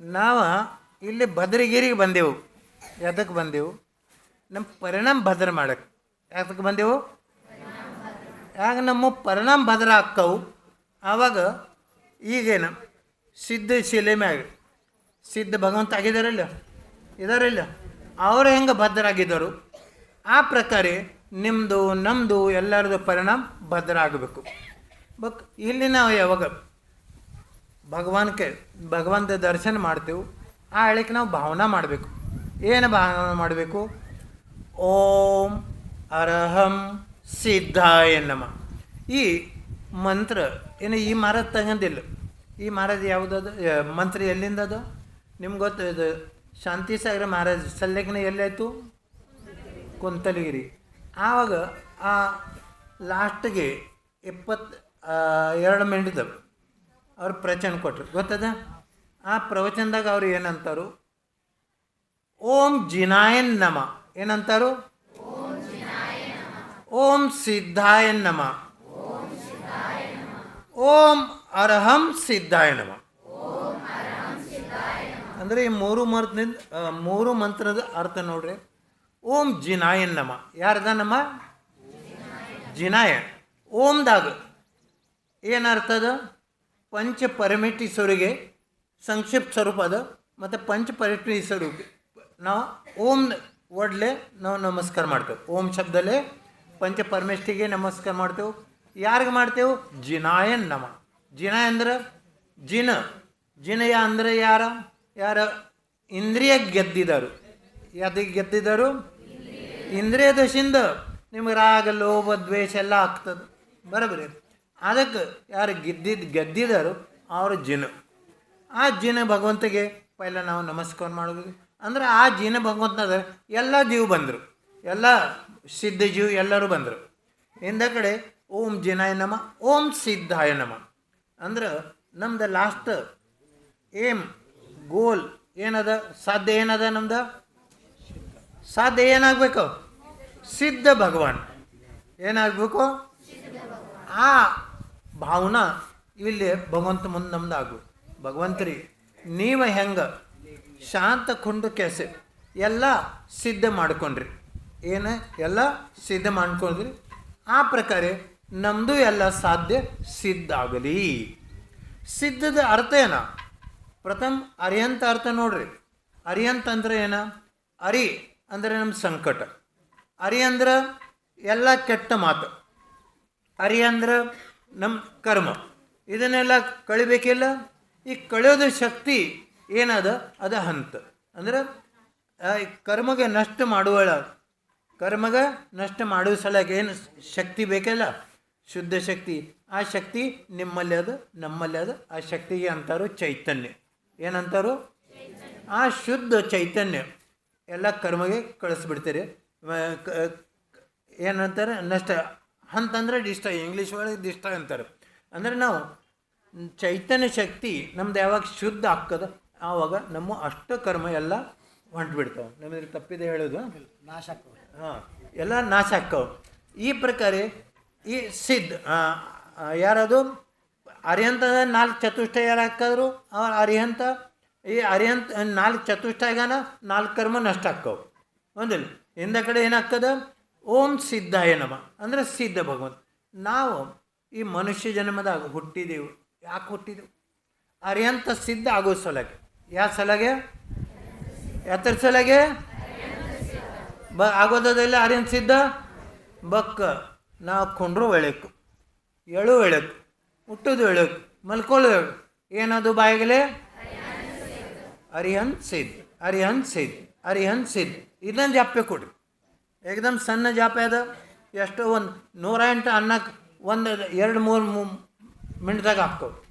ನಾವು ಇಲ್ಲಿ ಭದ್ರಗಿರಿಗೆ ಬಂದೆವು. ಎದಕ್ಕೆ ಬಂದೆವು? ನಮ್ಮ ಪರಿಣಾಮ ಭದ್ರ ಮಾಡಕ್ಕೆ ಯಾತಕ್ಕೆ ಬಂದೆವು? ಆಗ ನಮ್ಮ ಪರಿಣಾಮ ಭದ್ರ ಆಕ್ಕವು ಆವಾಗ ಈಗೇನು ಸಿದ್ಧ ಶಿಲೆ ಮ್ಯಾಗ, ಸಿದ್ಧ ಭಗವಂತ ಆಗಿದಾರಲ್ಲ? ಇದಾರಲ್ಲ? ಅವರು ಹೆಂಗೆ ಭದ್ರಾಗಿದ್ದರು? ಆ ಪ್ರಕಾರ ನಿಮ್ಮದು ನಮ್ಮದು ಎಲ್ಲರದು ಪರಿಣಾಮ ಭದ್ರ ಆಗಬೇಕು. ಬಕ್ ಇಲ್ಲಿ ನಾವು ಯಾವಾಗ ಭಗವಾನ್ಗೆ ಭಗವಂತ ದರ್ಶನ ಮಾಡ್ತೇವೆ. ಆ ಹೇಳಿಕೆ ನಾವು ಭಾವನೆ ಮಾಡಬೇಕು. ಏನು ಭಾವನೆ ಮಾಡಬೇಕು? ಓಂ ಅರಹಂ ಸಿದ್ಧಾಯ ನಮ. ಈ ಮಂತ್ರ, ಏನು ಈ ಮರದ ತಗೊಂಡಿಲ್ಲ ಈ ಮಹಾರಾಜ್ ಯಾವುದದು? ಮಂತ್ರ ಎಲ್ಲಿಂದ ಅದು ನಿಮ್ಗೆ ಗೊತ್ತು ಇದು ಶಾಂತಿ ಸಾಗರ ಮಹಾರಾಜ್ ಸಲ್ಲೇಖನ ಎಲ್ಲಾಯಿತು? ಕುಂತಲಗಿರಿ. ಆವಾಗ ಆ ಲಾಸ್ಟ್ಗೆ ಇಪ್ಪತ್ತು ಎರಡು ಮಿನಿಟ್ದು ಅವ್ರು ಪ್ರವಚನ ಕೊಟ್ರು. ಗೊತ್ತದ? ಆ ಪ್ರವಚನದಾಗ ಅವ್ರು ಏನಂತಾರು? ಓಂ ಜಿನಾಯನ್ ನಮ. ಏನಂತಾರು? ಓಂ ಸಿದ್ಧಾಯನ್ ನಮ. ಓಂ ಅರ್ಹಂ ಸಿದ್ಧಾಯ ನಮ. ಅಂದರೆ ಈ ಮೂರು ಮಂತ್ರದಿಂದ ಮೂರು ಮಂತ್ರದ ಅರ್ಥ ನೋಡ್ರಿ. ಓಂ ಜಿನಾಯನ್ ನಮ. ಯಾರದ ನಮ? ಜಿನಾಯ. ಓಂದಾಗ ಏನರ್ಥದ ಪಂಚ ಪರಮೇಶ್ವರಿಗೆ ಸಂಕ್ಷಿಪ್ತ ಸ್ವರೂಪ ಅದು, ಮತ್ತು ಪಂಚ ಪರಮೇಟೀಶ್ವರಿಗೆ ನಾವು ಓಂ ಒಡ್ಲೆ ನಾವು ನಮಸ್ಕಾರ ಮಾಡ್ತೇವೆ. ಓಂ ಶಬ್ದಲ್ಲೇ ಪಂಚ ಪರಮೇಷ್ಠಿಗೆ ನಮಸ್ಕಾರ ಮಾಡ್ತೇವೆ. ಯಾರಿಗೆ ಮಾಡ್ತೇವೆ? ಜಿನಾಯನ್ ನಮ. ಜಿನ ಅಂದ್ರೆ ಜಿನ. ಜಿನಯ ಅಂದರೆ ಯಾರ? ಯಾರ? ಇಂದ್ರಿಯ ಗೆದ್ದಿದರು. ಯಾವ್ದಕ್ಕೆ ಗೆದ್ದಿದರು? ಇಂದ್ರಿಯ ದಶಿಂದ ನಿಮಗೆ ರಾಗ, ಲೋಭ, ದ್ವೇಷ ಎಲ್ಲ ಆಗ್ತದೆ. ಬರೋಬ್ಬರಿ ಅದಕ್ಕೆ ಯಾರು ಗೆದ್ದಿದ್ದು ಗೆದ್ದಿದ್ದಾರೋ ಅವರು ಜಿನ. ಆ ಜಿನ ಭಗವಂತಗೆ ಪೈಲ ನಾವು ನಮಸ್ಕಾರ ಮಾಡೋದು. ಅಂದ್ರೆ ಆ ಜಿನ ಭಗವಂತನ ಎಲ್ಲ ಜೀವ ಬಂದರು. ಎಲ್ಲ ಸಿದ್ಧ ಜೀವ ಎಲ್ಲರೂ ಬಂದರು. ಹಿಂದ ಕಡೆ ಓಂ ಜಿನಾಯ ನಮ, ಓಂ ಸಿದ್ಧಾಯ ನಮ. ಅಂದ್ರೆ ನಮ್ದು ಲಾಸ್ಟ್ ಏಮ್ ಗೋಲ್ ಏನದ? ಸಾಧ್ಯ ಏನದ ನಮ್ದು? ಸಾಧ್ಯ ಏನಾಗಬೇಕು? ಸಿದ್ಧ ಭಗವಾನ್. ಏನಾಗಬೇಕು? ಆ ಭಾವನಾ ಇಲ್ಲಿ ಭಗವಂತ ಮುಂದೆ ನಮ್ದು ಆಗು. ಭಗವಂತರಿ, ನೀವು ಹೆಂಗೆ ಶಾಂತ ಕುಂಡು ಕೆಸೆ ಎಲ್ಲ ಸಿದ್ಧ ಮಾಡ್ಕೊಂಡ್ರಿ. ಏನು? ಎಲ್ಲ ಸಿದ್ಧ ಮಾಡ್ಕೊಂಡ್ರಿ. ಆ ಪ್ರಕಾರ ನಮ್ಮದು ಎಲ್ಲ ಸಾಧ್ಯ ಸಿದ್ಧ ಆಗಲಿ. ಸಿದ್ಧದ ಅರ್ಥ ಏನ? ಪ್ರಥಮ ಅರಿಯಂತ ಅರ್ಥ ನೋಡ್ರಿ. ಅರಿಯಂತ ಅಂದ್ರೆ ಏನ? ಅರಿ ಅಂದರೆ ನಮ್ಮ ಸಂಕಟ. ಅರಿ ಅಂದ್ರೆ ಎಲ್ಲ ಕೆಟ್ಟ ಮಾತು. ಅರಿ ಅಂದ್ರೆ ನಮ್ಮ ಕರ್ಮ. ಇದನ್ನೆಲ್ಲ ಕಳಿಬೇಕಿಲ್ಲ? ಈ ಕಳೆಯೋದು ಶಕ್ತಿ ಏನದ? ಅದ ಹಂತ. ಅಂದ್ರೆ ಕರ್ಮಗೆ ನಷ್ಟ ಮಾಡುವಳ. ಕರ್ಮಗ ನಷ್ಟ ಮಾಡುವ ಸಲಕ್ಕೆ ಏನು ಶಕ್ತಿ ಬೇಕಲ್ಲ? ಶುದ್ಧ ಶಕ್ತಿ. ಆ ಶಕ್ತಿ ನಿಮ್ಮಲ್ಲಿ ಅದು, ನಮ್ಮಲ್ಲಿ ಅದು. ಆ ಶಕ್ತಿಗೆ ಅಂತಾರು ಚೈತನ್ಯ. ಏನಂತಾರು? ಆ ಶುದ್ಧ ಚೈತನ್ಯ. ಎಲ್ಲ ಕರ್ಮಗೆ ಕಳಿಸ್ಬಿಡ್ತೀರಿ. ಏನಂತಾರೆ? ನಷ್ಟ ಹಂತ ಡಿಸ್ಟ ಇಂಗ್ಲೀಷ್ ಒಳಗೆ ಡಿಸ್ಟ ಅಂತಾರೆ. ಅಂದರೆ ನಾವು ಚೈತನ್ಯ ಶಕ್ತಿ ನಮ್ದು ಯಾವಾಗ ಶುದ್ಧ ಆಗ್ತದ ಆವಾಗ ನಮ್ಮ ಅಷ್ಟ ಕರ್ಮ ಎಲ್ಲ ಹೊಂಟ್ಬಿಡ್ತಾವೆ. ನಮಗೆ ತಪ್ಪಿದೆ ಹೇಳೋದು? ನಾಶ ಹಾಂ ಎಲ್ಲ ನಾಶ ಆಕ್ಕವು ಈ ಪ್ರಕಾರ ಈ ಸಿದ್ಧ ಯಾರದು? ಅರಿಹಂತದ ನಾಲ್ಕು ಚತುಷ್ಟ ಯಾರು ಹಾಕಿದ್ರು ಅವ್ರ ಅರಿಹಂತ ಈ ಅರಿಹಂತ ನಾಲ್ಕು ಚತುಷ್ಟಾಗಾನ ನಾಲ್ಕು ಕರ್ಮ ನಷ್ಟ ಆಕ್ಕವು ಒಂದಿಲ್ಲ. ಹಿಂದ ಕಡೆ ಏನಾಗ್ತದ? ಓಂ ಸಿದ್ಧಾಯ ನಮ. ಅಂದ್ರೆ ಸಿದ್ಧ ಭಗವಂತ. ನಾವು ಈ ಮನುಷ್ಯ ಜನ್ಮದಾಗ ಹುಟ್ಟಿದೆವು. ಯಾಕೆ ಹುಟ್ಟಿದೆವು? ಅರಿಹಂತ ಸಿದ್ಧ ಆಗೋ ಸಲಗೆ. ಯಾವ ಸಲಗೆ? ಯಾತ್ರ ಸಲಗೆ? ಬ ಆಗೋದಲ್ಲ ಅರ್ಯಂತ ಸಿದ್ಧ? ಬಕ್ಕ. ನಾವು ಕೊಂಡ್ರು ಎಳೆಕು. ಎಳು ಎಳಕು. ಹುಟ್ಟೋದು ಎಳೆಕು. ಮಲ್ಕೊಳ್ಳೋ ಏನದು ಬಾಯಿಗಲೇ? ಅರಿಹನ್ ಸಿದ್ಧ. ಅರಿಹನ್ ಸಿದ್ಧ. ಅರಿಹನ್ ಸಿದ್ಧ. ಇದನ್ನು ಜಾಪೆ ಕೊಡ್ರಿ ಏಕದಮ್ ಸಣ್ಣ ಜಾಪ ಅದ. ಎಷ್ಟು ಒಂದು ನೂರ ಎಂಟು ಅನ್ನಕ್ಕೆ ಒಂದು ಎರಡು ಮೂರು ಮಿನಿಟ್ದಾಗ ಹಾಕ್ಕವು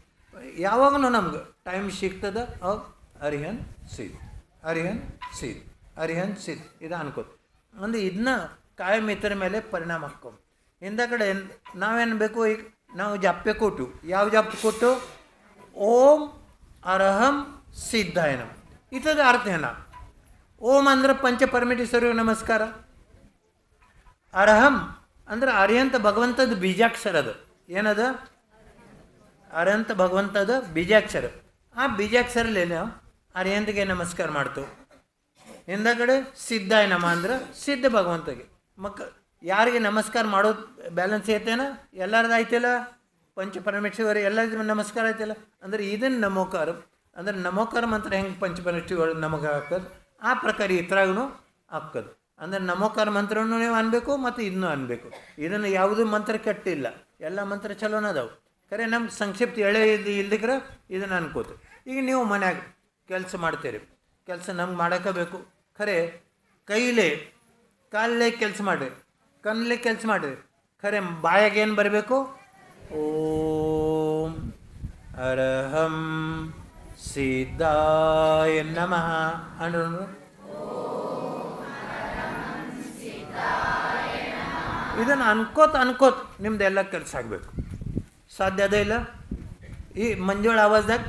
ಯಾವಾಗಲೂ ನಮ್ಗೆ ಟೈಮ್ ಸಿಗ್ತದೆ. ಅವ್ ಅರಿಹನ್ ಸಿದ್. ಅರಿಹನ್ ಸಿದ್. ಅರಿಹನ್ ಸಿದ್. ಇದು ಅನ್ಕೋತ. ಅಂದ್ರೆ ಇದನ್ನ ಕಾಯಂ ಇತರ ಮೇಲೆ ಪರಿಣಾಮ ಹಾಕೋ ಹಿಂದ ಕಡೆ ನಾವೇನು ಬೇಕು ಈಗ ನಾವು ಜಪ್ಪೆ ಕೊಟ್ಟು, ಯಾವ ಜಪ್ ಕೊಟ್ಟು? ಓಂ ಅರಹಂ ಸಿದ್ಧಾಯನ. ಇತದ ಅರ್ಥ ಏನ? ಓಂ ಅಂದ್ರೆ ಪಂಚ ಪರಮೇಶ್ವರಿಗೆ ನಮಸ್ಕಾರ. ಅರ್ಹಂ ಅಂದ್ರೆ ಅರ್ಯಂತ ಭಗವಂತದ ಬೀಜಾಕ್ಷರ ಅದು. ಏನದು? ಅರ್ಹಂತ ಭಗವಂತದ ಬೀಜಾಕ್ಷರ. ಆ ಬೀಜಾಕ್ಷರಲ್ಲಿ ಅರಿಯಂತಿಗೆ ನಮಸ್ಕಾರ ಮಾಡ್ತು. ಹಿಂದಗಡೆ ಸಿದ್ಧ ನಮ ಅಂದ್ರೆ ಸಿದ್ಧ ಭಗವಂತಗೆ. ಮಕ್ಕ ಯಾರಿಗೆ ನಮಸ್ಕಾರ ಮಾಡೋದು ಬ್ಯಾಲೆನ್ಸ್ ಐತೇನ? ಎಲ್ಲರದ್ದು ಐತಿಲ್ಲ ಪಂಚ ಪರಮೇಶ್ವರಿ ಎಲ್ಲ ನಮಸ್ಕಾರ ಐತಿಲ್ಲ ಅಂದ್ರೆ ಇದನ್ನು ನಮೋಕಾರ. ಅಂದ್ರೆ ನಮೋಕಾರ ಮಂತ್ರ ಹೆಂಗೆ ಪಂಚ ಪರಮೇಶ್ವರಿ ನಮಗೆ ಹಾಕೋದು? ಆ ಪ್ರಕಾರ ಇತ್ರಾಗೂ ಹಾಕೋದು. ಅಂದ್ರೆ ನಮೋಕಾರ ಮಂತ್ರವನ್ನು ನೀವು ಅನ್ಬೇಕು ಮತ್ತು ಇದನ್ನು ಅನ್ಬೇಕು. ಇದನ್ನು ಯಾವುದೂ ಮಂತ್ರ ಕೆಟ್ಟಿಲ್ಲ. ಎಲ್ಲ ಮಂತ್ರ ಚಲೋನ ಅದಾವೆ. ಖರೆ ನಮ್ಗೆ ಸಂಕ್ಷಿಪ್ತ ಎಳೆ ಇದು ಇಲ್ದಿಕ್ರೆ ಇದನ್ನು ಅನ್ಕೋತು. ಈಗ ನೀವು ಮನ್ಯಾಗ ಕೆಲಸ ಮಾಡ್ತೀರಿ. ಕೆಲಸ ನಮ್ಗೆ ಮಾಡೋಕೆ ಬೇಕು. ಖರೆ, ಕೈಲೇ ಕಾಲೇ ಕೆಲಸ ಮಾಡಿರಿ. ಕಣ್ಣಲ್ಲೇ ಕೆಲಸ ಮಾಡಿರಿ. ಖರೆ ಬಾಯಾಗೇನು ಬರಬೇಕು? ಓಂ ಅರಹಂ ಸಿದ್ಧಾಯ ನಮಃ. ಅನ್ನೋದು ಇದನ್ನು ಅನ್ಕೋತ ಅನ್ಕೋತ ನಿಮ್ದೆಲ್ಲ ಕೆಲಸ ಆಗಬೇಕು. ಸಾಧ್ಯ ಅದೇ ಇಲ್ಲ? ಈ ಮಂಜುಳ ಆವಾಜ್ದಾಗ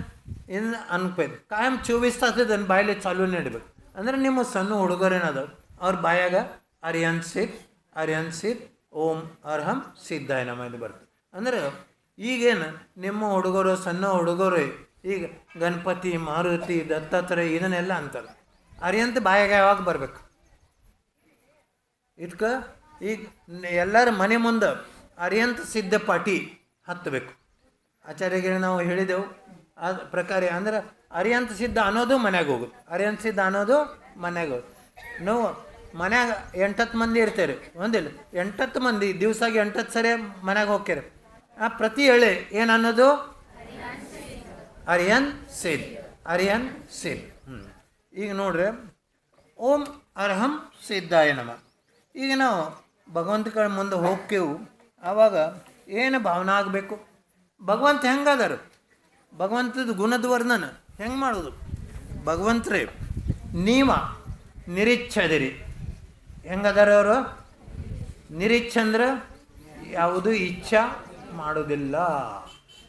ಇದನ್ನ ಅನ್ಕೋದು ಕಾಯಂ ಚೋಬೀಸ್ ತಾಸು ಇದನ್ನು ಬಾಯಲ್ಲಿ ಚಾಲು ನೆಡಬೇಕು. ಅಂದ್ರೆ ನಿಮ್ಮ ಸಣ್ಣ ಹುಡುಗರೇನದ ಅವ್ರ ಬಾಯಾಗ ಅರಿಯನ್ ಸಿದ್ ಅರಿಯನ್ ಸಿದ್ ಓಂ ಅರ್ಹಂ ಸಿದ್ಧಾಯ ನಮ್ಮ ಇದು ಬರ್ತದೆ. ಅಂದ್ರೆ ಈಗೇನು ನಿಮ್ಮ ಹುಡುಗರು, ಸಣ್ಣ ಹುಡುಗರು ಈಗ ಗಣಪತಿ, ಮಾರುತಿ, ದತ್ತಾತ್ರೇಯ ಇದನ್ನೆಲ್ಲ ಅಂತಾರೆ. ಅರಿಯಂತ ಬಾಯಾಗ ಯಾವಾಗ ಬರಬೇಕು? ಇದಕ್ಕೆ ಈಗ ಎಲ್ಲರ ಮನೆ ಮುಂದೆ ಅರಿಯಂತ ಸಿದ್ಧ ಪಾಟಿ ಹತ್ತಬೇಕು. ಆಚಾರ್ಯಗಿರಿ ನಾವು ಹೇಳಿದೆವು ಆ ಪ್ರಕಾರ ಅಂದ್ರೆ ಅರಿಯಂತ ಸಿದ್ಧ ಅನ್ನೋದು ಮನೆಗೆ ಹೋಗುದು ಅರಿಯಂತ ಸಿದ್ಧ ಅನ್ನೋದು ಮನೆಗೆ ಹೋಗುದು ನಾವು ಮನ್ಯಾಗ ಎಂಟತ್ತು ಮಂದಿ ಇರ್ತೇವೆ ಒಂದಿಲ್ಲ ಎಂಟತ್ತು ಮಂದಿ, ದಿವ್ಸಾಗ ಎಂಟತ್ತು ಸರಿ ಮನೆಗೆ ಹೋಗ್ತೇವೆ ಆ ಪ್ರತಿ ಹೇಳಿ ಏನು ಅನ್ನೋದು? ಅರಿಯನ್ ಸಿದ್ ಅರಿಯನ್ ಹ್ಞೂ ಈಗ ನೋಡ್ರಿ, ಓಂ ಅರ್ಹಂ ಸಿದ್ಧಾಯ ನಮ. ಈಗ ನಾವು ಭಗವಂತಗಳ ಮುಂದೆ ಹೋಗ್ತೇವು ಆವಾಗ ಏನು ಭಾವನೆ ಆಗಬೇಕು? ಭಗವಂತ ಹೆಂಗದಾರ? ಭಗವಂತದ ಗುಣದ ವರ್ಣನ ಹೆಂಗೆ ಮಾಡೋದು? ಭಗವಂತರೇ, ನೀವ ನಿರೀಚ್ಛದಿರಿ ಹೆಂಗದಾರ ಅವರು? ನಿರೀಚ್ಛ ಅಂದ್ರೆ ಯಾವುದು ಇಚ್ಛಾ ಮಾಡೋದಿಲ್ಲ.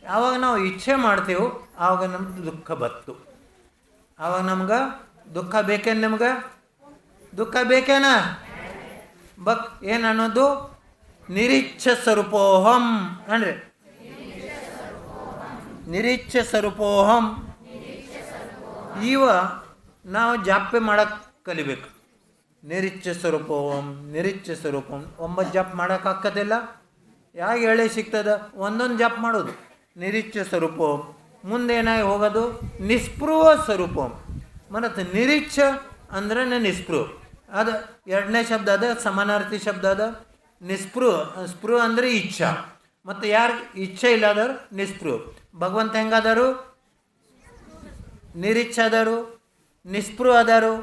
ಯಾವಾಗ ನಾವು ಇಚ್ಛೆ ಮಾಡ್ತೇವೆ, ಆವಾಗ ನಮ್ದು ದುಃಖ ಬತ್ತು. ಆವಾಗ ನಮ್ಗೆ ದುಃಖ ಬೇಕೇನು ನಿಮ್ಗೆ? ದುಃಖ ಬೇಕೇನ? ಬಕ್ ಏನನ್ನೋದು ಅನ್ನೋದು? ನಿರೀಚ್ಛ ಸ್ವರೂಪೋಹಂ ಅಂದ್ರೆ? ನಿರೀಕ್ಷ ಸ್ವರೂಪೋಹಂ. ಇವ ನಾವು ಜಾಪೆ ಮಾಡಕ್ಕೆ ಕಲಿಬೇಕು. ನಿರೀಕ್ಷ ಸ್ವರೂಪೋಹಂ, ನಿರೀಕ್ಷ ಸ್ವರೂಪಂ. ಒಂಬತ್ತು ಜಪ್ ಮಾಡೋಕ್ಕಾಗದಿಲ್ಲ ಯಾಕೆ ಹೇಳಿ ಸಿಗ್ತದ? ಒಂದೊಂದು ಜಾಪ್ ಮಾಡೋದು. ನಿರೀಕ್ಷ ಸ್ವರೂಪೋಹಂ. ಮುಂದೇನಾಗಿ ಹೋಗೋದು? ನಿಸ್ಪೃಹ ಸ್ವರೂಪಂ ಮತ್ತು ನಿರೀಕ್ಷ ಅಂದ್ರೆ ನಿಸ್ಪೃಹ. ಅದು ಎರಡನೇ ಶಬ್ದ ಅದ, ಸಮಾನಾರ್ಥಿ ಶಬ್ದ ಅದ. ನಿಸ್ಪೃಹ ಸ್ಪೃಹ ಅಂದರೆ ಇಚ್ಛಾ. ಮತ್ತು ಯಾರು ಇಚ್ಛೆ ಇಲ್ಲದರು ನಿಸ್ಪೃಹ ಭಗವಂತ ಹೆಂಗಾದರು? ನಿರೀಚ್ಛಾದರು ನಿಸ್ಪೃಹ ಆದರು.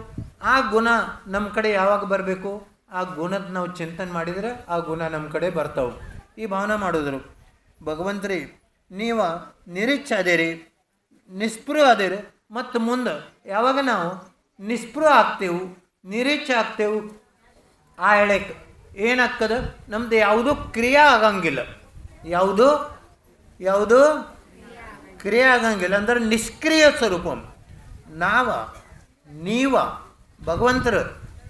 ಆ ಗುಣ ನಮ್ಮ ಕಡೆ ಯಾವಾಗ ಬರಬೇಕು? ಆ ಗುಣದ ನಾವು ಚಿಂತನೆ ಮಾಡಿದರೆ ಆ ಗುಣ ನಮ್ಮ ಕಡೆ ಬರ್ತಾವೆ. ಈ ಭಾವನೆ ಮಾಡಿದ್ರು. ಭಗವಂತರಿ, ನೀವು ನಿರೀಚ್ಛ ಅದೇರಿ ನಿಸ್ಪೃಹ ಅದೇರಿ ಮತ್ತು ಮುಂದೆ ಯಾವಾಗ ನಾವು ನಿಸ್ಪೃಹ ಆಗ್ತೇವೆ ನಿರೀಚ್ಛೆ ಆಗ್ತೇವೆ ಆ ಎಳೆಕ್ ಏನಾಗ್ತದ? ನಮ್ದು ಯಾವುದೂ ಕ್ರಿಯೆ ಆಗಂಗಿಲ್ಲ. ಯಾವುದು? ಯಾವುದು? ಕ್ರಿಯೆ ಆಗಂಗಿಲ್ಲ. ಅಂದ್ರೆ ನಿಷ್ಕ್ರಿಯ ಸ್ವರೂಪ. ನಾವ, ನೀವ, ಭಗವಂತರು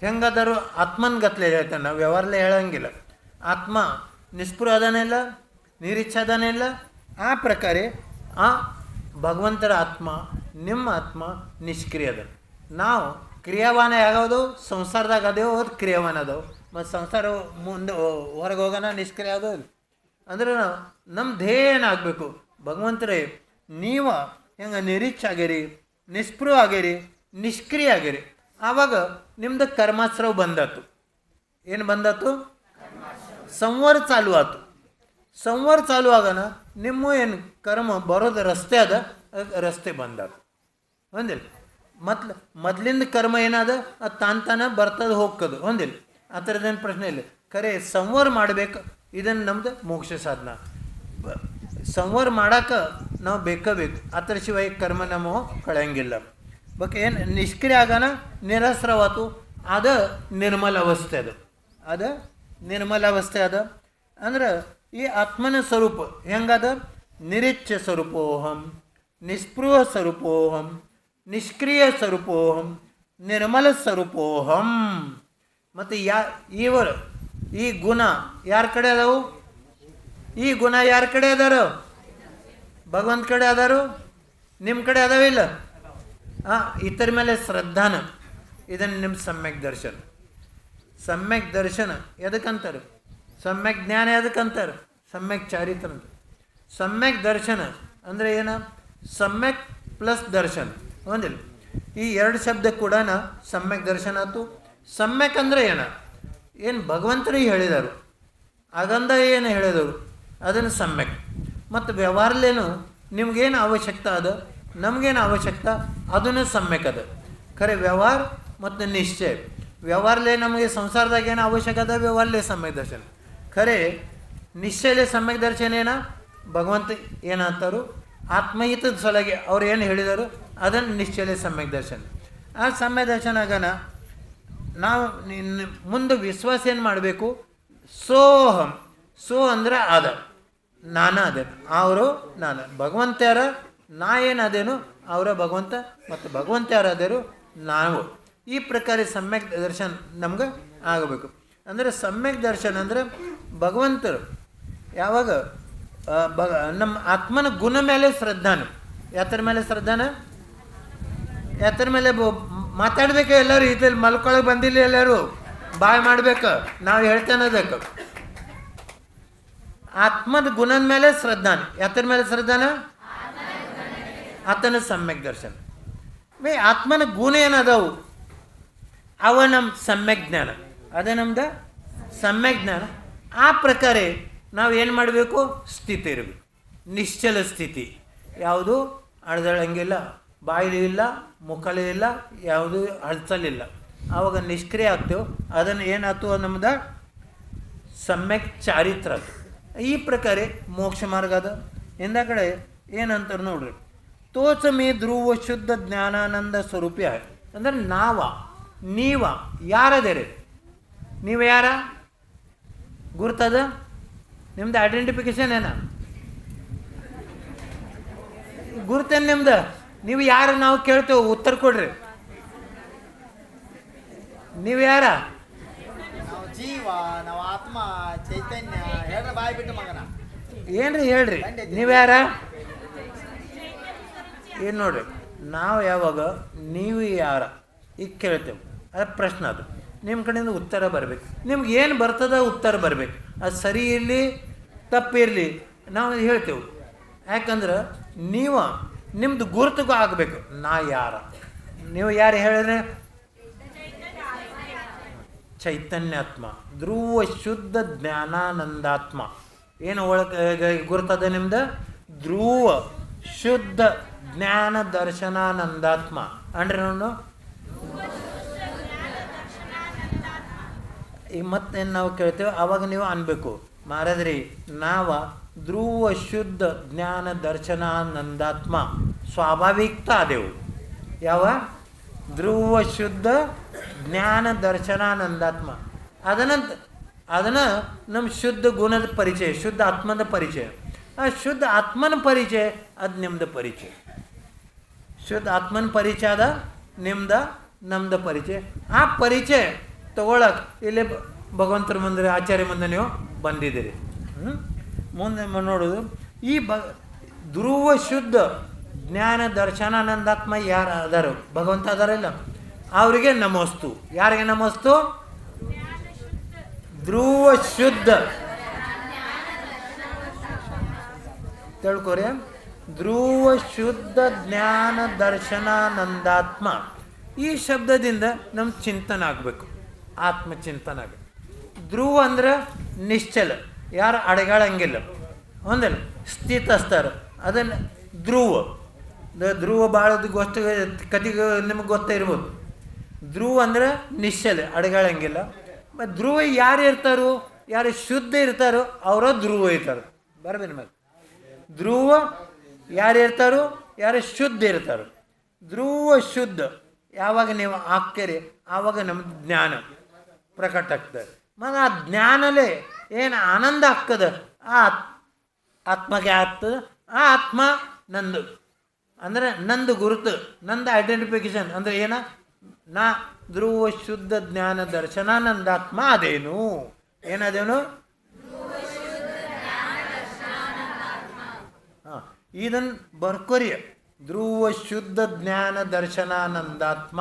ಹೆಂಗಾದರು? ಆತ್ಮನ ಗತ್ಲೆ ಹೇಳ್ತಾನೆ ನಾವು ವ್ಯವಹಾರಲ್ಲೇ ಹೇಳಂಗಿಲ್ಲ. ಆತ್ಮ ಅದಾನಿಲ್ಲ ನಿರೀಚ್ಛೆ ಇಲ್ಲ. ಆ ಪ್ರಕಾರ ಆ ಭಗವಂತರ ಆತ್ಮ, ನಿಮ್ಮ ಆತ್ಮ ನಿಷ್ಕ್ರಿಯದ. ನಾವು ಕ್ರಿಯಾವಾನ ಯಾವ್ದು ಸಂಸಾರದಾಗ ಅದೇವು ಅದು ಕ್ರಿಯಾವಾನ ಅದಾವು ಮತ್ತು ಸಂಸಾರ ಮುಂದೆ ಹೊರಗೆ ಹೋಗೋಣ ನಿಷ್ಕ್ರಿಯ ಅದು ಅಂದ್ರೆ ನಮ್ಮ ಧ್ಯೇಯ ಏನಾಗಬೇಕು? ಭಗವಂತರೇ, ನೀವು ಹೆಂಗೆ ನಿರೀಕ್ಷೆ ಆಗಿರಿ ನಿಸ್ಪೃಹ ಆಗಿರಿ, ನಿಷ್ಕ್ರಿಯ ಆಗಿರಿ. ಆವಾಗ ನಿಮ್ದು ಕರ್ಮಾಸ್ತ್ರವ್ ಬಂದಾತು. ಏನು ಬಂದಾತು? ಸಂವಾರ ಚಾಲು ಆತು. ಸಂವಾರ ಚಾಲು ಆಗೋಣ ನಿಮ್ಮ ಏನು ಕರ್ಮ ಬರೋದು ರಸ್ತೆ ಅದ ರಸ್ತೆ ಬಂದಾತು. ಹೊಂದಿಲ್ಲ ಮೊದ್ಲು ಮೊದ್ಲಿಂದ ಕರ್ಮ ಏನಾದ, ಅದು ತಾನು ತಾನ ಬರ್ತದ ಹೋಗ್ತದೆ ಹೊಂದಿಲ್ಲ ಆ ಥರದೇನು ಪ್ರಶ್ನೆ ಇಲ್ಲ. ಖರೆ, ಸಂವಾರ ಮಾಡ್ಬೇಕು ಇದನ್ನು ನಮ್ದು ಮೋಕ್ಷ ಸಾಧನ. ಸಂವರ್ ಮಾಡಕ್ಕೆ ನಾವು ಬೇಕೇ ಬೇಕು ಅದರ ಶಿವಾಯ ಕರ್ಮ ನಮ್ಮ ಕಳೆಯಂಗಿಲ್ಲ. ಬಟ್ ಏನು ನಿಷ್ಕ್ರಿಯ ಆಗೋಣ ನಿರಸ್ರವಾತು, ಅದು ನಿರ್ಮಲ ಅವಸ್ಥೆ ಅದು. ಅದು ನಿರ್ಮಲ ಅವಸ್ಥೆ ಅದ. ಅಂದ್ರೆ ಈ ಆತ್ಮನ ಸ್ವರೂಪ ಹೆಂಗದ? ನಿರೀಚ್ಛ ಸ್ವರೂಪೋಹಂ, ನಿಸ್ಪೃಹ ಸ್ವರೂಪೋಹಂ. ನಿಷ್ಕ್ರಿಯ ಸ್ವರೂಪೋಹಂ, ನಿರ್ಮಲ ಸ್ವರೂಪೋಹಂ. ಮತ್ತು ಯಾ, ಇವರು, ಈ ಗುಣ ಯಾರ ಕಡೆ ಅದಾವು? ಈ ಗುಣ ಯಾರ ಕಡೆ ಅದಾರು? ಭಗವಂತ ಕಡೆ ಅದಾರು? ನಿಮ್ಮ ಕಡೆ ಅದಾವಿಲ್ಲ ಹಾಂ ಇತರ ಮೇಲೆ ಶ್ರದ್ಧಾನ. ಇದನ್ನು ನಿಮ್ಮ ಸಮ್ಯಕ್ ದರ್ಶನ. ಸಮ್ಯಕ್ ದರ್ಶನ ಎದಕ್ಕಂತಾರೆ? ಸಮ್ಯಕ್ ಜ್ಞಾನ ಎದಕ್ಕಂತಾರೆ? ಸಮ್ಯಕ್ ಚಾರಿತ್ರ ಸಮ್ಯಕ್ ದರ್ಶನ ಅಂದರೆ ಏನು? ಸಮ್ಯಕ್ ಪ್ಲಸ್ ದರ್ಶನ. ಒಂದಿಲ್ಲ ಈ ಎರಡು ಶಬ್ದ ಕೂಡ ಸಮ್ಯಕ್ ದರ್ಶನ ಆಯ್ತು ಸಮ್ಯಕ್ ಅಂದರೆ ಏನ? ಏನು ಭಗವಂತನೇ ಹೇಳಿದರು. ಆಗಂದ ಏನು ಹೇಳಿದರು? ಅದನ್ನು ಸಮ್ಯಕ್. ಮತ್ತು ವ್ಯವಹಾರಲೇನು ನಿಮ್ಗೇನು ಅವಶ್ಯಕತೆ ಅದ? ನಮಗೇನು ಅವಶ್ಯಕತೆ? ಅದನ್ನು ಸಮ್ಯಕ್ ಅದ. ಖರೆ ವ್ಯವಹಾರ ಮತ್ತು ನಿಶ್ಚಯ. ವ್ಯವಹಾರಲೇ ನಮಗೆ ಸಂಸಾರದಾಗ ಏನು ಅವಶ್ಯಕ ಅದ? ವ್ಯವಹಾರಲೇ ಸಮ್ಯಕ್ ದರ್ಶನ. ಖರೆ ನಿಶ್ಚಯಲೇ ಸಮ್ಯಕ್ ದರ್ಶನ ಏನ? ಭಗವಂತ ಏನಂತಾರು ಆತ್ಮಹಿತದ ಸಲಗೆ ಅವ್ರು ಏನು ಹೇಳಿದರು? ಅದನ್ನು ನಿಶ್ಚಲ ಸಮ್ಯಕ್ ದರ್ಶನ. ಆ ಸಮ್ಯ ದರ್ಶನ ಆಗನ ನಾವು ಮುಂದೆ ವಿಶ್ವಾಸ ಏನು ಮಾಡಬೇಕು? ಸೋಹಂ. ಸೋ ಅಂದ್ರೆ ಅದ ನಾನು ಅದೇನು ಅವರು ನಾನು. ಭಗವಂತ ಯಾರ? ನಾ ಏನು ಅದೇನು? ಅವರ ಭಗವಂತ. ಮತ್ತು ಭಗವಂತ ಯಾರಾದರು ನಾವು. ಈ ಪ್ರಕಾರ ಸಮ್ಯಕ್ ದರ್ಶನ ನಮ್ಗೆ ಆಗಬೇಕು. ಅಂದರೆ ಸಮ್ಯಕ್ ದರ್ಶನ ಅಂದರೆ ಭಗವಂತರು ಯಾವಾಗ ಭಗ, ನಮ್ಮ ಆತ್ಮನ ಗುಣ ಮೇಲೆ ಶ್ರದ್ಧಾನ. ಯಾತ್ರ ಮೇಲೆ ಶ್ರದ್ಧಾನ? ಯಾತರ ಮೇಲೆ ಮಾತಾಡ್ಬೇಕು ಎಲ್ಲರೂ, ಇದ್ರಲ್ಲಿ ಮಲ್ಕೊಳಗೆ ಬಂದಿಲ್ಲ ಎಲ್ಲರೂ. ಬಾಯ್ ಮಾಡ್ಬೇಕು, ನಾವು ಹೇಳ್ತೇನೆ ಅದಕ್ಕೆ ಆತ್ಮದ ಗುಣದ ಮೇಲೆ ಶ್ರದ್ಧಾನ. ಎತ್ತರ ಮೇಲೆ ಶ್ರದ್ಧಾನ? ಆತನ ಸಮ್ಯಕ್ ದರ್ಶನ. ಮೇ ಆತ್ಮನ ಗುಣ ಏನದಾವು? ಅವ ನಮ್ಮ ಸಮ್ಯಕ್ ಜ್ಞಾನ. ಅದೇ ನಮ್ದು ಸಮ್ಯಕ್ ಜ್ಞಾನ. ಆ ಪ್ರಕಾರ ನಾವು ಏನು ಮಾಡಬೇಕು? ಸ್ಥಿತಿ ಇರಬೇಕು. ನಿಶ್ಚಲ ಸ್ಥಿತಿ. ಯಾವುದು? ಅಳ್ದಳಂಗಿಲ್ಲ ಬಾಯಿಲಿ ಇಲ್ಲ ಮುಖಲಿ ಇಲ್ಲ, ಯಾವುದು ಅಳಿಸಲಿಲ್ಲ ಆವಾಗ ನಿಷ್ಕ್ರಿಯ ಆಗ್ತೇವೆ. ಅದನ್ನು ಏನಾಯ್ತು ನಮ್ದು ಸಮ್ಯಕ್ ಚಾರಿತ್ರ ಈ ಪ್ರಕಾರ ಮೋಕ್ಷ ಮಾರ್ಗ ಅದ. ಇಂದ ಕಡೆ ಏನಂತಾರೆ ನೋಡ್ರಿ. ತೋಚ ಮೇ ಧ್ರುವ ಶುದ್ಧ ಜ್ಞಾನಾನಂದ ಸ್ವರೂಪಿ ಅಂದ್ರೆ ನಾವ, ನೀವ, ಯಾರದೇರಿ? ನೀವು ಯಾರ? ಗುರ್ತದ? ನಿಮ್ದು ಐಡೆಂಟಿಫಿಕೇಶನ್ ಏನ? ಗುರ್ತೇನು ನಿಮ್ದು? ನೀವು ಯಾರು ನಾವು ಕೇಳ್ತೇವೆ ಉತ್ತರ ಕೊಡ್ರಿ. ನೀವು ಯಾರ? ನಾವು ಜೀವ ನಾವು ಆತ್ಮ ಚೈತನ್ಯ ಹೇಳ್ರ ಬಾಯಿ ಬಿಟ್ಟು ಮಗನ. ಏನ್ರಿ ಹೇಳ್ರಿ? ನೀವು ಯಾರ? ಏನು ನೋಡ್ರಿ ನಾವು ಯಾವಾಗ ನೀವು ಯಾರ? ಈಗ ಕೇಳ್ತೇವೆ. ಅದು ಪ್ರಶ್ನೆ ಅದು. ನಿಮ್ಮ ಕಡೆಯಿಂದ ಉತ್ತರ ಬರಬೇಕು. ನಿಮ್ಗೆ ಏನು ಬರ್ತದ ಉತ್ತರ ಬರಬೇಕು. ಅದು ಸರಿ ಇರಲಿ ತಪ್ಪಿರಲಿ ನಾವು ಹೇಳ್ತೇವೆ. ಯಾಕಂದ್ರೆ ನೀವು ನಿಮ್ದು ಗುರುತುಗೂ ಆಗಬೇಕು. ನಾ ಯಾರ? ನೀವು ಯಾರು ಹೇಳಿದ್ರೆ? ಚೈತನ್ಯಾತ್ಮ. ಧ್ರುವ ಶುದ್ಧ ಜ್ಞಾನಾನಂದಾತ್ಮ. ಏನು ಒಳಗೆ ಗುರ್ತದ ನಿಮ್ದು? ಧ್ರುವ ಶುದ್ಧ ಜ್ಞಾನ ದರ್ಶನಾನಂದಾತ್ಮ. ಅಂದ್ರೆ ನೋಡು ಈಗ ಮತ್ತೇನು ನಾವು ಕೇಳ್ತೇವೆ? ಅವಾಗ ನೀವು ಅನ್ಬೇಕು. ಮಾರದ್ರಿ, ನಾವ ಧ್ರುವ ಶುದ್ಧ ಜ್ಞಾನ દર્શનાનંદાત્મા સ્વાભાવિકતા ಆದೆವು. ಯಾವ? ಧ್ರುವ ಶುದ್ಧ ಜ್ಞಾನ ದರ್ಶನಾನಂದಾತ್ಮ ಅದನ್ನಂತ ಅದನ್ನು ನಮ್ಮ ಶುದ್ಧ ಗುಣದ ಪರಿಚಯ, ಶುದ್ಧ ಆತ್ಮದ ಪರಿಚಯ. ಆ ಶುದ್ಧ ಆತ್ಮನ ಪರಿಚಯ, ಅದು ನಿಮ್ದು ಪರಿಚಯ. ಶುದ್ಧ ಆತ್ಮನ ಪರಿಚಯ ಅದ, ನಿಮ್ದ ನಮ್ದು ಪರಿಚಯ. ಆ ಪರಿಚಯ ತಗೊಳಕ್ಕೆ ಇಲ್ಲಿ ಭಗವಂತರ ಮುಂದೆ ಆಚಾರ್ಯ ಮುಂದೆ ನೀವು ಬಂದಿದ್ದೀರಿ. ಹ್ಮ್? ಮುಂದೆ ನೋಡೋದು, ಈ ಬ, ಧ್ರುವ ಶುದ್ಧ ಜ್ಞಾನ ದರ್ಶನಾನಂದಾತ್ಮ ಯಾರು ಅದಾರ ಭಗವಂತ ಅದಾರಲ್ಲ ಅವರಿಗೆ ನಮಸ್ತು. ಯಾರಿಗೆ ನಮಸ್ತು? ಧ್ರುವ ಶುದ್ಧ. ತಿಳ್ಕೊರಿ. ಧ್ರುವ ಶುದ್ಧ ಜ್ಞಾನ ದರ್ಶನಾನಂದಾತ್ಮ ಈ ಶಬ್ದದಿಂದ ನಮ್ಮ ಚಿಂತನ ಆಗಬೇಕು. ಆತ್ಮಚಿಂತನ ಆಗಬೇಕು. ಧ್ರುವ ಅಂದ್ರೆ ನಿಶ್ಚಲ. ಯಾರು ಅಡಗಾಳಂಗಿಲ್ಲ. ಒಂದಲ್ಲ, ಸ್ಥಿತಸ್ಥರು. ಅದನ್ನು ಧ್ರುವ. ಧ್ರುವ ಭಾಳ ಗೊತ್ತ ಕತಿಗೆ ನಿಮಗೆ ಗೊತ್ತೇ ಇರ್ಬೋದು. ಧ್ರುವ ಅಂದರೆ ನಿಶ್ಚಲ, ಅಡಗಾಳಂಗಿಲ್ಲ. ಮತ್ತು ಧ್ರುವ ಯಾರು ಇರ್ತಾರೋ, ಯಾರು ಶುದ್ಧ ಇರ್ತಾರೋ ಅವರ ಧ್ರುವ ಇರ್ತಾರೆ. ಬರ್ಬೇನೆ ಮೇಲೆ. ಧ್ರುವ ಯಾರು ಇರ್ತಾರೋ, ಯಾರು ಶುದ್ಧ ಇರ್ತಾರೋ. ಧ್ರುವ ಶುದ್ಧ. ಯಾವಾಗ ನೀವು ಆಗ್ತೀರಿ ಆವಾಗ ನಮ್ಮ ಜ್ಞಾನ ಪ್ರಕಟ ಆಗ್ತದೆ ಆ ಜ್ಞಾನಲೇ ಏನು ಆನಂದ ಆಗ್ತದ? ಆ ಆತ್- ಆತ್ಮಗೆ ಆಗ್ತದೆ ಆ ಆತ್ಮ ನಂದು. ಅಂದರೆ ನಂದು ಗುರುತು, ನಂದು ಐಡೆಂಟಿಫಿಕೇಶನ್ ಅಂದರೆ ಏನ? ನಾ ಧ್ರುವ ಶುದ್ಧ ಜ್ಞಾನ ದರ್ಶನ ನಂದಾತ್ಮ ಅದೇನು? ಏನದೇನು? ಹಾಂ ಇದನ್ನು ಬರ್ಕೊರಿಯ. ಧ್ರುವ ಶುದ್ಧ ಜ್ಞಾನ ದರ್ಶನಾನಂದಾತ್ಮ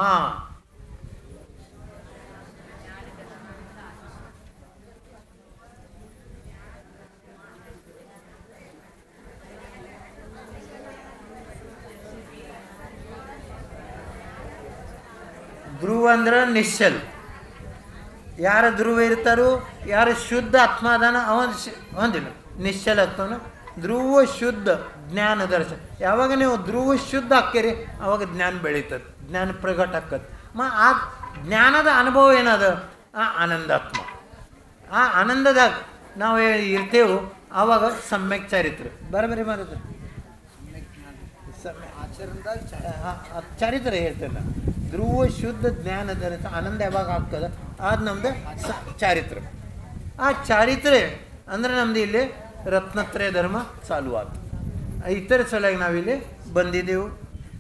ಧ್ರುವ ಅಂದ್ರೆ ನಿಶ್ಚಲ್. ಯಾರ ಧ್ರುವ ಇರ್ತಾರೋ, ಯಾರು ಶುದ್ಧ ಆತ್ಮಾದಾನ ಅವನ ಹೊಂದಿಲ್ಲ. ನಿಶ್ಚಲ ಆತ್ಮನ ಧ್ರುವ ಶುದ್ಧ ಜ್ಞಾನ ದರ್ಶನ. ಯಾವಾಗ ನೀವು ಧ್ರುವ ಶುದ್ಧ ಹಾಕ್ಯರಿ ಅವಾಗ ಜ್ಞಾನ ಬೆಳೀತದೆ, ಜ್ಞಾನ ಪ್ರಗಟ ಆಕತ್ ಮ, ಆ ಜ್ಞಾನದ ಅನುಭವ ಏನದ? ಆ ಆನಂದಾತ್ಮ. ಆ ಆನಂದದಾಗ ನಾವು ಇರ್ತೇವೆ ಆವಾಗ ಸಮ್ಯಕ್ ಚಾರಿತ್ರ. ಬರಬರಿ ಮಾರಿದ್ರು ಸಮ್ಯ ಆಚರಣೆದಾಗ ಚ- ಆ- ಆ ಚಾರಿತ್ರ್ಯ ಹೇಳ್ತೇನೆ ಧ್ರುವ ಶುದ್ಧ ಜ್ಞಾನದ ಆನಂದ ಯಾವಾಗ ಆಗ್ತದೆ? ಅದು ನಮ್ದು ಸ- ಚಾರಿತ್ರ್ಯ. ಆ ಚಾರಿತ್ರ್ಯ ಅಂದ್ರೆ ನಮ್ದು ಇಲ್ಲಿ ರತ್ನತ್ರಯ ಧರ್ಮ ಚಾಲು ಆಯ್ತು ಇತರ ಸಲುವಾಗಿ ನಾವಿಲ್ಲಿ ಬಂದಿದ್ದೆವು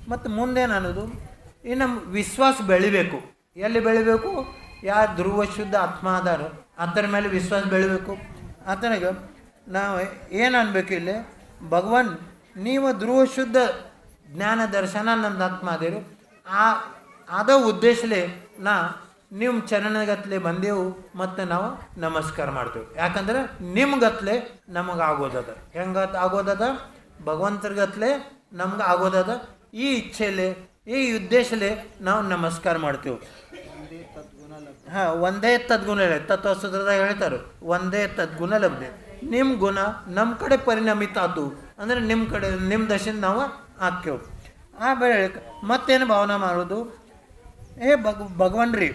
ಮತ್ತು ಮುಂದೇನು ಅನ್ನೋದು ಈ ನಮ್ಮ ವಿಶ್ವಾಸ ಬೆಳಿಬೇಕು. ಎಲ್ಲಿ ಬೆಳಿಬೇಕು? ಯಾ ಧ್ರುವ ಶುದ್ಧ ಆತ್ಮ ಆಧಾರ. ಅದರ ಮೇಲೆ ವಿಶ್ವಾಸ ಬೆಳಿಬೇಕು. ಆತನಿಗೆ ನಾವು ಏನು ಅನ್ಬೇಕು ಇಲ್ಲಿ? ಭಗವಾನ್, ನೀವು ಧ್ರುವ ಶುದ್ಧ ಜ್ಞಾನ ದರ್ಶನ ನಂದು ಆತ್ಮ ಅದೇರು ಆ ಅದ ಉದ್ದೇಶಲೇ ನಾ ನಿಮ್ಮ ಚರಣಗತ್ಲೆ ಬಂದೆವು ಮತ್ತು ನಾವು ನಮಸ್ಕಾರ ಮಾಡ್ತೇವೆ. ಯಾಕಂದ್ರೆ ನಿಮ್ಗತ್ಲೆ ನಮಗೆ ಆಗೋದದ ಹೆಂಗ ಆಗೋದದ? ಭಗವಂತರಿಗತ್ಲೆ ನಮ್ಗೆ ಆಗೋದದ ಈ ಇಚ್ಛೆಲೆ, ಈ ಉದ್ದೇಶಲೆ ನಾವು ನಮಸ್ಕಾರ ಮಾಡ್ತೇವೆ. ಹಾಂ, ಒಂದೇ ತದ್ಗುಣ ತತ್ವಸೂತ್ರದಾಗ ಹೇಳ್ತಾರೆ, ಒಂದೇ ತದ್ಗುಣ ಲಭ್ಯ ನಿಮ್ಮ ಗುಣ ನಮ್ಮ ಕಡೆ ಪರಿಣಮಿತ ಆತು. ಅಂದರೆ ನಿಮ್ಮ ಕಡೆ ನಿಮ್ಮ ದಶಿಂದ ನಾವು ಹಾಕ್ತೇವೆ. ಆ ಬೆಳಕ ಮತ್ತೇನು ಭಾವನೆ ಮಾಡೋದು? ಏ ಭಗ್, ಭಗವನ್ರಿ,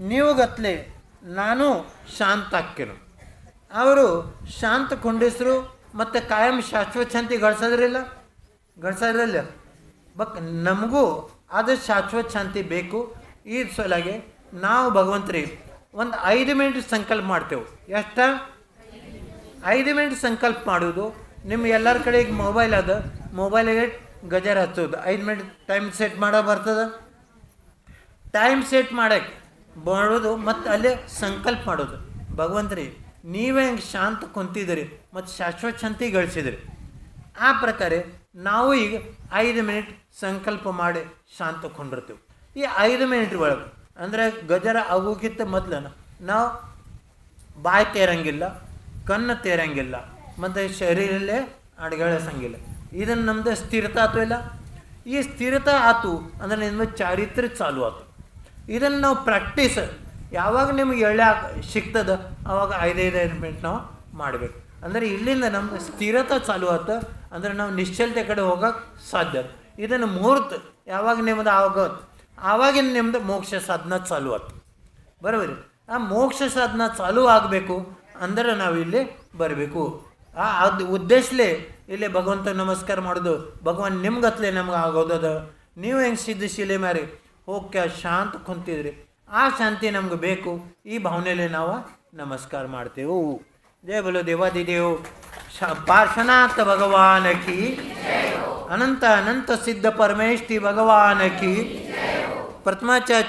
ನೀವು ಗತ್ಲೆ, ನಾನು ಶಾಂತ ಆಕ್ಕೆನು ಅವರು ಶಾಂತ ಕೊಂಡಿಸ್ರು ಮತ್ತು ಕಾಯಂ ಶಾಶ್ವತ ಶಾಂತಿ ಗಳಿಸೋದ್ರಿಲ್ಲ? ಗಳಿಸೋದ್ರಲ್ಲ. ಬಕ್, ನಮಗೂ ಅದು ಶಾಶ್ವತ ಶಾಂತಿ ಬೇಕು. ಈ ಸಲುವಾಗಿ ನಾವು ಭಗವಂತರಿ ಒಂದು ಐದು ಮಿನಿಟ್ ಸಂಕಲ್ಪ ಮಾಡ್ತೇವೆ. ಎಷ್ಟ? ಐದು ಮಿನಿಟ್ ಸಂಕಲ್ಪ ಮಾಡೋದು. ನಿಮ್ಮ ಎಲ್ಲರ ಕಡೆ ಈಗ ಮೊಬೈಲ್ ಅದ. ಮೊಬೈಲಿಗೆ ಗಜರ್ ಹಚ್ಚೋದು. ಐದು ಮಿನಿಟ್ ಟೈಮ್ ಸೆಟ್ ಮಾಡೋ ಬರ್ತದ? ಟೈಮ್ ಸೆಟ್ ಮಾಡಕ್ಕೆ ಮಾಡೋದು ಮತ್ತು ಅಲ್ಲೇ ಸಂಕಲ್ಪ ಮಾಡೋದು. ಭಗವಂತರಿ, ನೀವೇ ಹೆಂಗೆ ಶಾಂತ ಕುಂತಿದ್ದೀರಿ ಮತ್ತು ಶಾಶ್ವತ ಶಾಂತಿ ಗಳಿಸಿದಿರಿ ಆ ಪ್ರಕಾರ ನಾವು ಈಗ ಐದು ಮಿನಿಟ್ ಸಂಕಲ್ಪ ಮಾಡಿ ಶಾಂತ ಕೊಂಡಿರ್ತೀವಿ ಈ ಐದು ಮಿನಿಟ್ ಒಳಗೆ ಅಂದರೆ ಗಜರ ಆಗೋಕ್ಕಿಂತ ಮೊದಲು ನಾವು ಬಾಯಿ ತೇರಂಗಿಲ್ಲ, ಕಣ್ಣು ತೇರಂಗಿಲ್ಲ, ಮತ್ತು ಶರೀರಲ್ಲೇ ಅಡ್ಗಾಳಿಸಂಗಿಲ್ಲ. ಇದನ್ನು ನಮ್ದು ಸ್ಥಿರತೆ ಆತು ಇಲ್ಲ? ಈ ಸ್ಥಿರತೆ ಆತು ಅಂದ್ರೆ ನಿಮ್ಮ ಚಾರಿತ್ರ್ಯ ಚಾಲು ಆತು. ಇದನ್ನು ನಾವು ಪ್ರಾಕ್ಟೀಸ್ ಯಾವಾಗ ನಿಮ್ಗೆ ಎಳೆ ಸಿಗ್ತದ ಆವಾಗ ಐದೈದು ಐದು ಮಿನಿಟ್ ನಾವು ಮಾಡಬೇಕು. ಅಂದರೆ ಇಲ್ಲಿಂದ ನಮ್ಗೆ ಸ್ಥಿರತೆ ಚಾಲು ಆಯ್ತು ಅಂದ್ರೆ ನಾವು ನಿಶ್ಚಲತೆ ಕಡೆ ಹೋಗಕ್ಕೆ ಸಾಧ್ಯ. ಇದನ್ನು ಮುಹೂರ್ತ ಯಾವಾಗ ನಿಮ್ದು ಆವಾಗ ಆವಾಗಿನ ನಿಮ್ದು ಮೋಕ್ಷ ಸಾಧನ ಚಾಲು ಆಯ್ತು ಬರೋಬರಿ ಆ ಮೋಕ್ಷ ಸಾಧನ ಚಾಲು ಆಗಬೇಕು ಅಂದ್ರೆ ನಾವು ಇಲ್ಲಿ ಬರಬೇಕು. ಆ, ಅದು ಉದ್ದೇಶಲೆ ಇಲ್ಲಿ ಭಗವಂತ ನಮಸ್ಕಾರ ಮಾಡೋದು, ಭಗವಾನ್ ನಿಮ್ಗತ್ಲೆ ನಮ್ಗೆ ಆಗೋದದ. ನೀವು ಹೆಂಗೆ ಸಿದ್ಧಿಸಿಲೆ ಮಾರಿ? ಹೋಗ್ಯ ಶಾಂತ ಕುಂತಿದ್ರಿ. ಆ ಶಾಂತಿ ನಮ್ಗೆ ಬೇಕು. ಈ ಭಾವನೆಯಲ್ಲಿ ನಾವು ನಮಸ್ಕಾರ ಮಾಡ್ತೇವೆ. ಜಯ ಬಲು ದೇವಾದಿದೇವು. ಶ ಪಾರ್ಶ್ವನಾಥ ಭಗವಾನ ಕಿ ಅನಂತ ಅನಂತ ಸಿದ್ಧ ಪರಮೇಶ್ವರಿ ಭಗವಾನ ಕಿ. ಪ್ರಥಮಾಚಾರ್ಯ